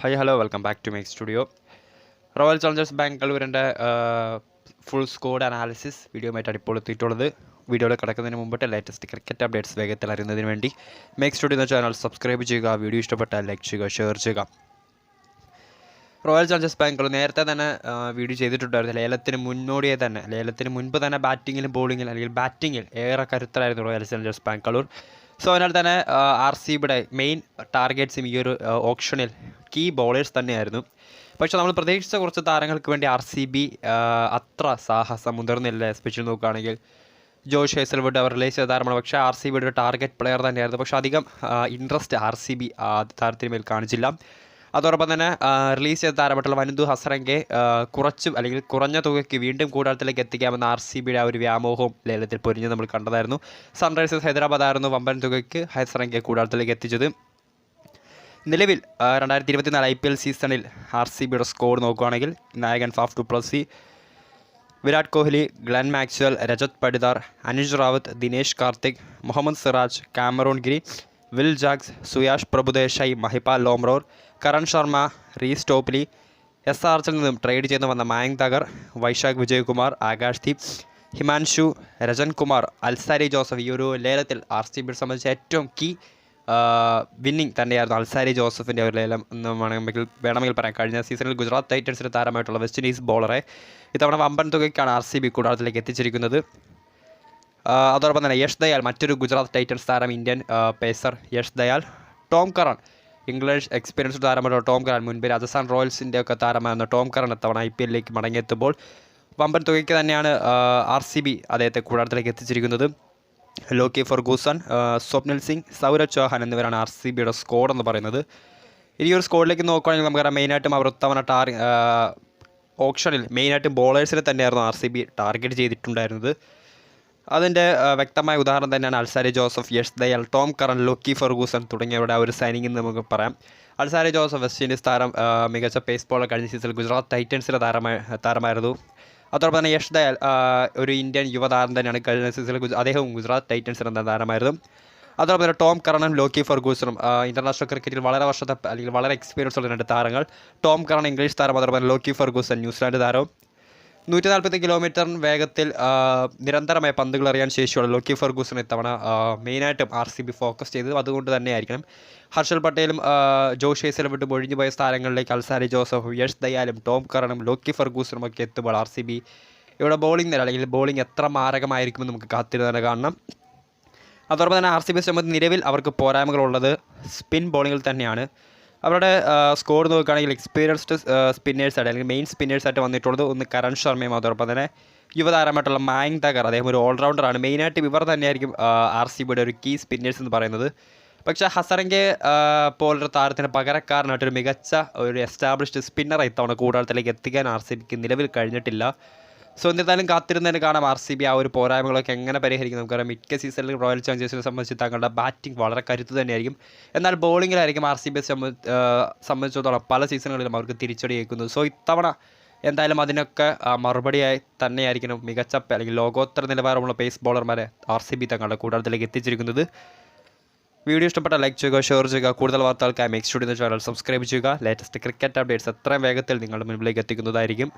Hi hello welcome back to Make Studio Royal Challengers ബാംഗ്ലൂരിന്റെ full squad analysis വീഡിയോയുമായിട്ടാണ് ഇപ്പോൾ എത്തിയിട്ടുള്ളത്. വീഡിയോയിൽ കിടക്കുന്നതിന് മുമ്പിട്ട് ലേറ്റസ്റ്റ് ക്രിക്കറ്റ് അപ്ഡേറ്റ്സ് വേഗത്തിൽ അറിയുന്നതിന് വേണ്ടി മേക്ക് സ്റ്റുഡിയോ എന്ന ചാനൽ സബ്സ്ക്രൈബ് ചെയ്യുക വീഡിയോ ഇഷ്ടപ്പെട്ടാൽ ലൈക്ക് ചെയ്യുക ഷെയർ ചെയ്യുക. റോയൽ ചലഞ്ചേഴ്സ് ബാംഗ്ലൂർ നേരത്തെ തന്നെ വീഡിയോ ചെയ്തിട്ടുണ്ടായിരുന്നു ലേലത്തിന് മുന്നോടിയെ തന്നെ ലേലത്തിന് മുൻപ് തന്നെ ബാറ്റിങ്ങിലും ബോളിങ്ങിലും അല്ലെങ്കിൽ ബാറ്റിങ്ങിൽ ഏറെ കരുത്തരായിരുന്നു റോയൽ ചലഞ്ചേഴ്സ് ബാംഗ്ലൂർ സോ അതിനാൽ തന്നെ ആർ സി ബിയുടെ മെയിൻ ടാർഗറ്റ്സും ഈ ഒരു ഓപ്ഷനിൽ കീ ബോളേഴ്സ് തന്നെയായിരുന്നു. പക്ഷേ നമ്മൾ പ്രതീക്ഷിച്ച കുറച്ച് താരങ്ങൾക്ക് വേണ്ടി ആർ സി ബി അത്ര സാഹസം മുതിർന്നില്ല. സ്പെഷ്യൽ നോക്കുകയാണെങ്കിൽ ജോഷ് ഹേസൽവുഡ് അവർ റിലേസ് ചെയ്ത താരമാണ്. പക്ഷേ ആർ സി ബിയുടെ ടാർഗറ്റ് പ്ലെയർ തന്നെയായിരുന്നു. പക്ഷേ അധികം ഇൻട്രസ്റ്റ് ആർ സി ബി താരത്തിന് മേൽ കാണിച്ചില്ല. അതോടൊപ്പം തന്നെ റിലീസ് ചെയ്ത താരമായിട്ടുള്ള വനിതു ഹസ്രങ്കെ കുറച്ച് അല്ലെങ്കിൽ കുറഞ്ഞ തുകയ്ക്ക് വീണ്ടും കൂടാരത്തിലേക്ക് എത്തിക്കാമെന്ന ആർ സി ബിയുടെ ആ ഒരു വ്യാമോഹവും ലേലത്തിൽ പൊരിഞ്ഞ് നമ്മൾ കണ്ടതായിരുന്നു. സൺറൈസേഴ്സ് ഹൈദരാബാദ് ആയിരുന്നു വമ്പൻ തുകയ്ക്ക് ഹസ്രങ്കെ കൂടാരത്തിലേക്ക് എത്തിച്ചത്. നിലവിൽ രണ്ടായിരത്തി ഇരുപത്തിനാല് ഐ പി എൽ സീസണിൽ ആർ സി ബിയുടെ സ്കോർ നോക്കുകയാണെങ്കിൽ നായകൻ Faf du Plessis Virat Kohli Glenn Maxwell Rajat Patidar Anuj Rawat Dinesh Karthik Mohammed Siraj Cameron Green Will Jacks Suyash Prabhudessai Mahipal Lomror Karn Sharma Reece Topley S ആർച്ചിൽ നിന്നും trade ചെയ്തു വന്ന Mayank Dagar Vyshak Vijaykumar Akash Deep Himanshu Rajan Kumar Alzarri Joseph ഈ ഒരു ലേലത്തിൽ R C ബിയെ സംബന്ധിച്ച് ഏറ്റവും key winning തന്നെയായിരുന്നു അൽസാരി ജോസഫിന്റെ ഒരു ലേലം എന്ന് വേണമെങ്കിൽ വേണമെങ്കിൽ പറയാം. കഴിഞ്ഞ സീസണിൽ ഗുജറാത്ത് ടൈറ്റൻസിന്റെ താരമായിട്ടുള്ള വെസ്റ്റ് ഇൻഡീസ് ബോളറെ ഇത്തവണ വമ്പൻ തുകയ്ക്കാണ് ആർ സി ബി കൂടാരത്തിലേക്ക് എത്തിച്ചിരിക്കുന്നത്. അതോടൊപ്പം തന്നെ യഷ് ദയാൽ മറ്റൊരു ഗുജറാത്ത് ടൈറ്റൻസ് താരം Indian pacer Yash Dayal. Tom Curran English experienced താരമായിട്ട് Tom Curran മുൻപ് രാജസ്ഥാൻ റോയൽസിന്റെ ഒക്കെ താരമായിരുന്ന ടോം കറൺ എത്തവണ ഐ പി എല്ലിലേക്ക് മടങ്ങിയെത്തുമ്പോൾ വമ്പൻ തുകയ്ക്ക് തന്നെയാണ് ആർ സി ബി അദ്ദേഹത്തെ കൂടാരത്തിലേക്ക് എത്തിച്ചിരിക്കുന്നത്. ലോക്കി ഫർഗൂസൺ സ്വപ്നിൽ സിംഗ് സൗരവ് ചൗഹാൻ എന്നിവരാണ് ആർ സി ബിയുടെ സ്കോഡ് എന്ന് പറയുന്നത്. ഇനി ഒരു സ്കോഡിലേക്ക് നോക്കുകയാണെങ്കിൽ നമുക്കറിയാം മെയിനായിട്ടും അവർ ഉത്തവണ ടാർ ഓപ്ഷനിൽ മെയിനായിട്ടും ബോളേഴ്സിനെ തന്നെയായിരുന്നു ആർ സി ബി ടാർഗറ്റ് ചെയ്തിട്ടുണ്ടായിരുന്നത്. അതിന്റെ വ്യക്തമായ ഉദാഹരണം തന്നെയാണ് Alzarri Joseph Yash Dayal Tom Curran Lockie Ferguson തുടങ്ങിയവരുടെ ആ ഒരു സൈനിങ് എന്ന് നമുക്ക് പറയാം. അൽസാരി ജോസഫ് വെസ്റ്റ് ഇൻഡീസ് താരം മികച്ച പേസ് ബോളർ കഴിഞ്ഞ സീസണിൽ ഗുജറാത്ത് ടൈറ്റൻസിലെ താരമായി താരമായിരുന്നു. അതോടൊപ്പം തന്നെ യഷ് ദയാൽ ഒരു ഇന്ത്യൻ യുവതാരം തന്നെയാണ് കഴിഞ്ഞ സീസണിൽ അദ്ദേഹവും ഗുജറാത്ത് ടൈറ്റൻസിൽ എന്ന താരമായിരുന്നു. അതോടൊപ്പം തന്നെ ടോം കറണും ലോക്കി ഫെർഗൂസണും ഇന്റർനാഷണൽ ക്രിക്കറ്റിൽ വളരെ വർഷത്തെ അല്ലെങ്കിൽ വളരെ എക്സ്പീരിയൻസ് ഉള്ള രണ്ട് താരങ്ങൾ ടോം കറൺ ഇംഗ്ലീഷ് താരം അതോടൊപ്പം ലോക്കി ഫെർഗൂസൺ ന്യൂസിലാൻഡ് താരവും. നൂറ്റി നാൽപ്പത്തി കിലോമീറ്റർ വേഗത്തിൽ നിരന്തരമായ പന്തുകൾ അറിയാൻ ശേഷിയുള്ള ലോക്കി ഫെർഗൂസൺ ഇത്തവണ മെയിനായിട്ടും ആർ സി ബി ഫോക്കസ് ചെയ്തത്. അതുകൊണ്ട് തന്നെയായിരിക്കണം. ഹർഷൽ പട്ടേലും ജോഷ് ഹേസലും വിട്ട് ഒഴിഞ്ഞു പോയ സ്ഥാനങ്ങളിലേക്ക് അൽസാരി ജോസഫും യഷ് ദയാലും ടോം കറണും ലോക്കി ഫെർഗൂസണും ഒക്കെ എത്തുമ്പോൾ ആർ സി ബി ഇവിടെ ബോളിംഗ് നില അല്ലെങ്കിൽ ബോളിംഗ് എത്ര മാരകമായിരിക്കുമെന്ന് നമുക്ക് കാത്തിരുന്ന് തന്നെ കാണണം. അതോടൊപ്പം തന്നെ ആർ സി ബി സംബന്ധിച്ച് നിലവിൽ അവർക്ക് പോരായ്മകളുള്ളത് സ്പിൻ ബോളിങ്ങിൽ തന്നെയാണ്. അവരുടെ സ്കോർ നോക്കുകയാണെങ്കിൽ എക്സ്പീരിയൻസ്ഡ് സ്പിന്നേഴ്സ് ആയിട്ട് അല്ലെങ്കിൽ മെയിൻ സ്പിന്നേഴ്സ് ആയിട്ട് വന്നിട്ടുള്ളത് ഒന്ന് കരൺ ശർമ്മയും അതോടൊപ്പം തന്നെ യുവതാരമായിട്ടുള്ള മായങ് തകർ അദ്ദേഹം ഒരു ഓൾറൗണ്ടറാണ് മെയിനായിട്ട് ഇവർ തന്നെയായിരിക്കും ആർ സി ബിയുടെ ഒരു കീ സ്പിന്നേഴ്സ് എന്ന് പറയുന്നത്. പക്ഷേ ഹസറങ്കെ പോലൊരു താരത്തിന് പകരക്കാരനായിട്ടൊരു മികച്ച ഒരു എസ്റ്റാബ്ലിഷ്ഡ് സ്പിന്നർ ഇത്തവണ കൂടാളത്തിലേക്ക് എത്തിക്കാൻ ആർ സി ബിക്ക് നിലവിൽ കഴിഞ്ഞിട്ടില്ല. സോ എന്നിരുന്നാലും കാത്തിരുന്നതിന് കാണാം ആർ സി ബി ആ ഒരു പോരായ്മകളൊക്കെ എങ്ങനെ പരിഹരിക്കും? നമുക്കറിയാം മിക്ക സീസണിൽ റോയൽ ചാലഞ്ചേഴ്സിനെ സംബന്ധിച്ച് തങ്ങളുടെ ബാറ്റിംഗ് വളരെ കരുത്ത് തന്നെയായിരിക്കും. എന്നാൽ ബോളിങ്ങിലായിരിക്കും ആർ സി ബി സംബന്ധിച്ചിടത്തോളം പല സീസണുകളിലും അവർക്ക് തിരിച്ചടി കേൾക്കുന്നത് സോ ഇത്തവണ എന്തായാലും അതിനൊക്കെ മറുപടിയായി തന്നെയായിരിക്കണം മികച്ച അല്ലെങ്കിൽ ലോകോത്തര നിലവാരമുള്ള പേസ് ബോളർമാരെ ആർ സി ബി തങ്ങളുടെ കൂടാരത്തിലേക്ക് എത്തിച്ചിരിക്കുന്നത്. വീഡിയോ ഇഷ്ടപ്പെട്ട ലൈക്ക് ചെയ്യുക ഷെയർ ചെയ്യുക കൂടുതൽ വാർത്തകൾക്കായി മെക്സ് ചാനൽ സബ്സ്ക്രൈബ് ചെയ്യുക. ലേറ്റസ്റ്റ് ക്രിക്കറ്റ് അപ്ഡേറ്റ്സ് എത്രയും വേഗത്തിൽ നിങ്ങളുടെ മുമ്പിലേക്ക് എത്തിക്കുന്നതായിരിക്കും.